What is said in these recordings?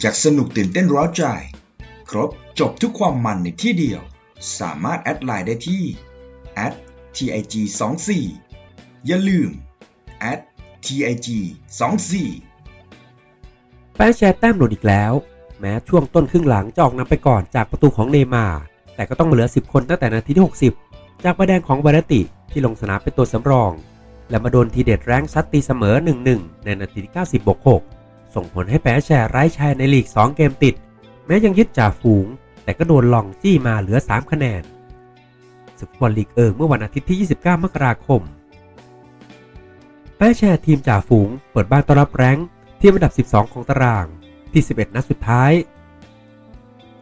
อยากสนุกตื่นเต้นร้าวใจ ครบจบทุกความมันในที่เดียว สามารถแอดไลน์ได้ที่ @tig 2 4 อย่าลืม @tig 2 4 แป้แชร์แต้มหลุดอีกแล้ว แม้ช่วงต้นครึ่งหลังจะออกนำไปก่อนจากประตูของเนมาร์แต่ก็ต้องมาเหลือ 10 คนตั้งแต่นาทีที่ 60 จากใบแดงของวาเลติที่ลงสนามเป็นตัวสำรอง และมาโดนทีเด็ดแรงซัดตีเสมอ 1-1 ในนาทีที่ 90บวก6 ส่งผลให้แป้แชร์ไร้ชัยในลีก 2 เกมติด แม้ยังยึดจ่าฝูง แต่ก็โดนลองจี้มาเหลือ 3 คะแนนศึกฟุตบอลลีกเอิงเมื่อวันอาทิตย์ที่ 29 มกราคม แป้แชร์ทีมจ่าฝูง เปิดบ้านต้อนรับแรงทีมอันดับ 12 ของตาราง ที่ 11 นัดสุดท้าย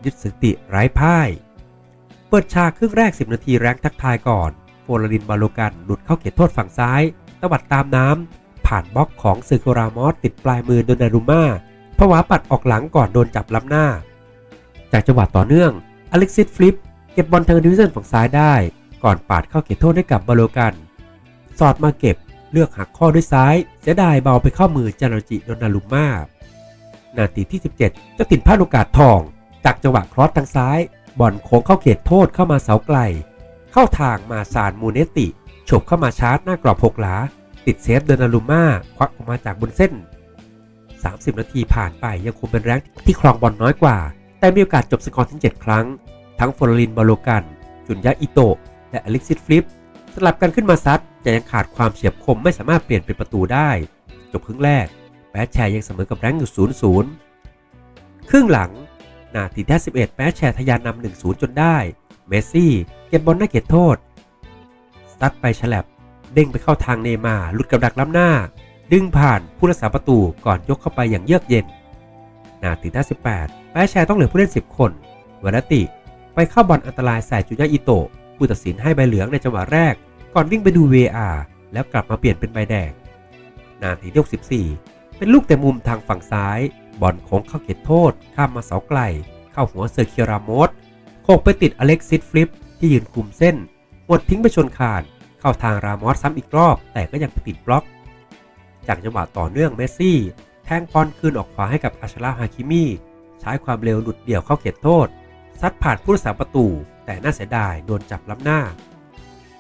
ยึดสติไร้พ่าย เปิดฉากครึ่งแรก 10 นาทีแรงทักทายก่อน โฟลารินบาโลกันหลุดเข้าเขตโทษฝั่งซ้าย ตวัดตามน้ำ ผ่านบล็อกของซอร์โกรามอสติดปลายมือโดนารุม่าผวาปัดออกหลังก่อนโดนจับล้ำหน้า จากจังหวะต่อเนื่องอเล็กซิสฟลิปเก็บบอลทางดิวิชั่นฝั่งซ้ายได้ ก่อนปาดเข้าเขตโทษให้กับบาโลกัน สอดมาเก็บเลือกหักข้อด้วยซ้าย เสียดายเบาไปเข้ามือจานจิโดนารุม่านาทีที่ 17 เจ้าตินพลาดโอกาสทอง จากจังหวะครอสทางซ้าย บอลโค้งเข้าเขตโทษเข้ามาเสาไกล เข้าทางมาซานมูเนติฉกเข้ามาชาร์จหน้ากรอบหกหลา ติดเซฟเดนารุม่าควักออกมาจากบนเส้น 30 นาทีผ่านไปยังคงเป็นแรงที่ครองบอลน้อยกว่า แต่มีโอกาสจบสกอร์ถึง 7 ครั้ง ทั้งฟลอรินบาโลกัน จุนยะอิโตะ และอเล็กซิสฟลิป สลับกันขึ้นมาซัดแต่ยังขาดความเฉียบคมไม่สามารถเปลี่ยนเป็นประตูได้ จบครึ่งแรกแปชแชร์ยังเสมอกับแรงอยู่ 0-0 ครึ่งหลัง นาทีที่11แปชแชร์ทะยานนำ1-0 จนได้ เมสซี่ เก็บบอลหน้าเขตโทษซัดไปฉลับ เด้งไปเข้าทางเนมาหลุดกับดักล้ำหน้า ดึงผ่านผู้รักษาประตูก่อนยกเข้าไปอย่างเยือกเย็น นาทีที่18แปชแชร์ต้องเหลือผู้เล่น 10 คนวานติ ไปเข้าบอลอันตรายใส่จุนยะอิโตะผู้ตัดสินให้ใบเหลืองในจังหวะแรก ก่อนวิ่งไปดู VR แล้วกลับมาเปลี่ยนเป็นใบแดง นาทีที่64เป็นลูกแต่มุมทางฝั่งซ้าย บอลโค้งเข้าเขตโทษ ข้ามมาเสาไกล เข้าหัวเซอร์เคียรามอสโคกไปติดอเล็กซิสฟลิปที่ยืนคุมเส้นหมดทิ้งไปชนคาน เข้าทางรามอสซ้ำอีกรอบ แต่ก็ยังปติดบล็อก จากจังหวะต่อเนื่องเมสซี่ แทงบอลคืนออกขวาให้กับอัชราฮาคิมีใช้ความเร็วหลุดเดี่ยวเข้าเขตโทษ ซัดผ่านผู้รักษาประตู แต่น่าเสียดายโดนจับล้ำหน้า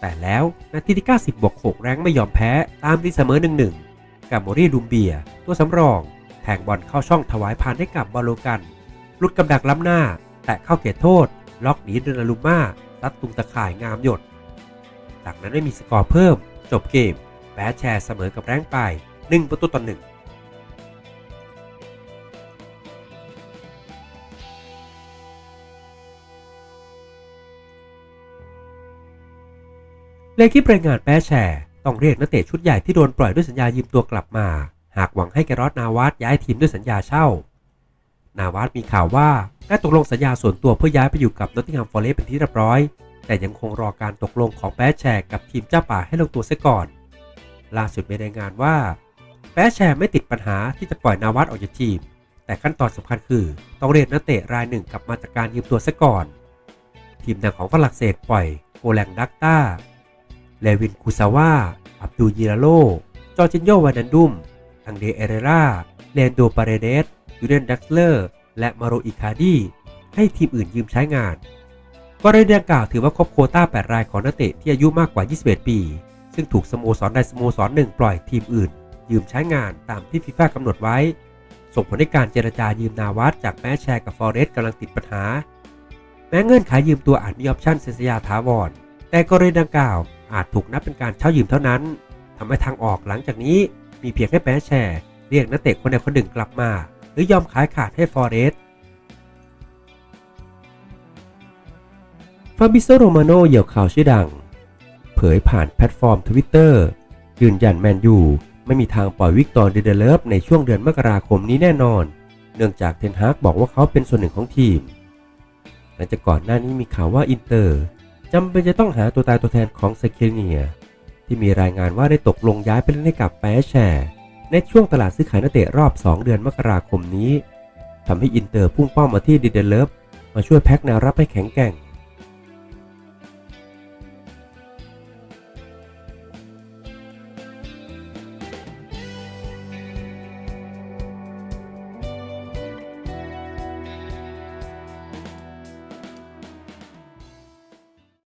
แต่แล้วนาทีที่ 90บวก6แรงไม่ยอมแพ้ตามที่เสมอ1-1กับโมรี่ลูมเบีย ตัวสำรอง แทงบอลเข้าช่องถวายผ่านให้กับบอลโลกันหลุดกับดักล้ำหน้า แต่เข้าเขตโทษ ล็อกหนีเดนารุม่าซัดตุงตะข่ายงามหยด จากนั้นไม่มีสกอร์เพิ่ม จบเกมแพ้แชร์เสมอกับแรงไป 1 ประตูต่อหนึ่งเลคิปรายงานแป้แชร์ต้องเรียกนักเตะชุดใหญ่ที่โดนปล่อยด้วยสัญญายืมตัวกลับมา หากหวังให้แกรอตนาวาสย้ายทีมด้วยสัญญาเช่า นาวาสมีข่าวว่าได้ตกลงสัญญาส่วนตัวเพื่อย้ายไปอยู่กับนอตติงแฮมฟอร์เรสเป็นที่เรียบร้อย แต่ยังคงรอการตกลงของแป้แชร์กับทีมเจ้าป่าให้ลงตัวเสียก่อน ล่าสุดมีรายงานว่า แป้แชร์ไม่ติดปัญหาที่จะปล่อยนาวาสออกจากทีม แต่ขั้นตอนสำคัญคือ ต้องเรียกนักเตะรายหนึ่งกลับมาจากการยืมตัวเสียก่อน ทีมดังของฝรั่งเศสปล่อยโกแลงดักต้าเลวินคูซาว่าอับดูยิราโล จอร์จินโยวานันดุมอังเดเอเรราเลนโดปาเรเดสยูเดนดักเลอร์ และมาโรอิคาดี ให้ทีมอื่นยืมใช้งาน กรณีดังกล่าวถือว่าครบโควต้า 8 รายของนักเตะที่อายุมากกว่า 21 ปี ซึ่งถูกสโมสรใดสโมสรหนึ่งปล่อยทีมอื่น ยืมใช้งานตามที่ฟีฟ่ากำหนดไว้ ส่งผลให้การเจรจายืมนาวัตจากแม้แชร์กับฟอเรสต์กำลังติดปัญหา แม้เงื่อนไขยืมตัวอาจมีออปชั่นเซ็นสัญญาถาวร แต่กรณีดังกล่าวอาจถูกนับเป็นการเช่ายืมเท่านั้นทำให้ทางออกหลังจากนี้มีเพียงแค่แปแชร์ เรียกนักเตะคนใดคนหนึ่งกลับมา หรือยอมขายขาดให้ฟอเรสต์ ฟาบิโซโรมาโนเหยี่ยวข่าวชื่อดัง เผยผ่านแพลตฟอร์มทวิตเตอร์ยืนยันแมนยูไม่มีทางปล่อยวิกตอร์เดเดเลฟในช่วงเดือนมกราคมนี้แน่นอน เนื่องจากเทนฮากบอกว่าเขาเป็นส่วนหนึ่งของทีม หลังจากก่อนหน้านี้มีข่าวว่าอินเตอร์จำเป็นจะต้องหาตัวตายตัวแทนของเซเคเนีย ที่มีรายงานว่าได้ตกลงย้ายไปเล่นให้กับแปแชร์ในช่วงตลาดซื้อขายนักเตะรอบ 2 เดือนมกราคมนี้ทำให้อินเตอร์พุ่งเป้ามาที่ดิเดเลฟมาช่วยแพ็กแนวรับให้แข็งแกร่ง